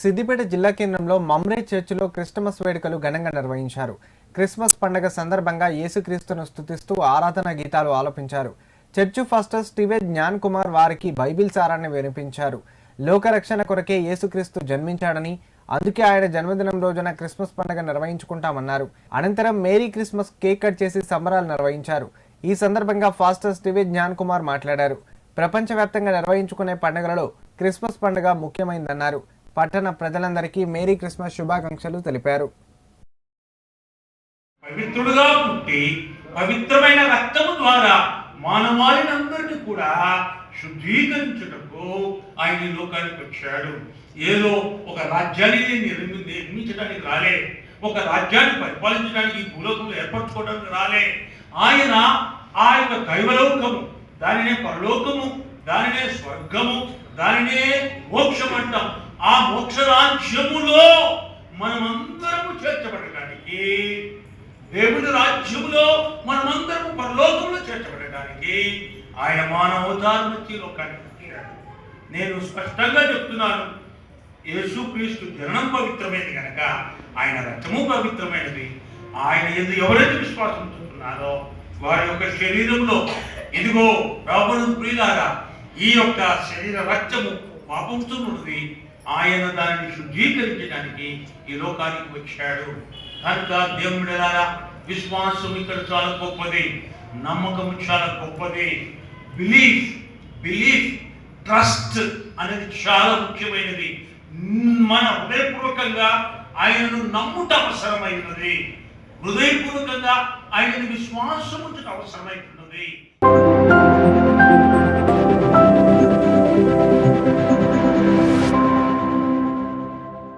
సిద్దిపేట జిల్లా కేంద్రంలో మమ్రే చర్చిలో క్రిస్టమస్ వేడుకలు ఘనంగా నిర్వహించారు. క్రిస్మస్ పండగ సందర్భంగా యేసుక్రీస్తును స్తుతిస్తూ ఆరాధన గీతాలు ఆలపించారు. చర్చు ఫాస్టర్ స్టీవే జ్ఞాన్ కుమార్ వారికి బైబిల్ సారాన్ని వినిపించారు. లోకరక్షణ కొరకే యేసుక్రీస్తు జన్మించాడని అందుకే ఆయన జన్మదినం రోజున క్రిస్మస్ పండుగ నిర్వహించుకుంటామన్నారు. అనంతరం మేరీ క్రిస్మస్ కేక్ కట్ చేసి సంబరాలు నిర్వహించారు. ఈ సందర్భంగా ఫాస్టర్ స్టీవే జ్ఞాన్ కుమార్ మాట్లాడారు. ప్రపంచవ్యాప్తంగా నిర్వహించుకునే పండుగలలో క్రిస్మస్ పండుగ ముఖ్యమైందన్నారు. పట్టణ ప్రజలందరికీ మేరీ క్రిస్మస్ శుభాకాంక్షలు తెలిపారు. పవిత్రుడుగా పుట్టి పవిత్రమైన రక్తము ద్వారా మానవాళినందరినీ కూడా శుద్ధీకరించుటకు ఆయన ఈ లోకానికి వచ్చాడు. ఏదో ఒక రాజ్యాన్ని నిర్మి నిర్మించడానికి రాలే. ఒక రాజ్యాన్ని పరిపాలించడానికి ఈ భూలోకంలో ఏర్పరచుకోవడానికి రాలే. ఆయన ఆ యొక్క దైవలోకము దానినే పరలోకము దానినే స్వర్గము దానినే మోక్షం అంటాం ఆ మోక్షరాజ్యములో మనమందరము చేర్చబడటానికి దేవుని రాజ్యములో మనమందరము పరలోకంలో చేర్చబడటానికి ఆయన మానవతారం వచ్చి లోకానికి నేను స్పష్టంగా చెప్తున్నాను యేసుక్రీస్తు జననం పవిత్రమైనది కనుక ఆయన రక్తము పవిత్రమైనది. ఆయన ఎందు ఎవరైతే విశ్వాసం ఉంచుతున్నారో వారి యొక్క శరీరంలో ఇదిగో రాబోను ప్రియులారా ఈ యొక్క శరీర రక్తము పాపంతో ఉన్నది. ఆయన దానిని శుద్ధీకరించడానికి ఈ లోకానికి వచ్చాడు. కనుక దేవుడిలారా విశ్వాసం ఇక్కడ చాలా గొప్పది నమ్మకం చాలా గొప్పది. బిలీఫ్ బిలీఫ్ ట్రస్ట్ అనేది చాలా ముఖ్యమైనది. మన హృదయపూర్వకంగా ఆయనను నమ్ముట అవసరమైనది. హృదయపూర్వకంగా ఆయనను విశ్వాసం ఉంచడం అవసరమైనది.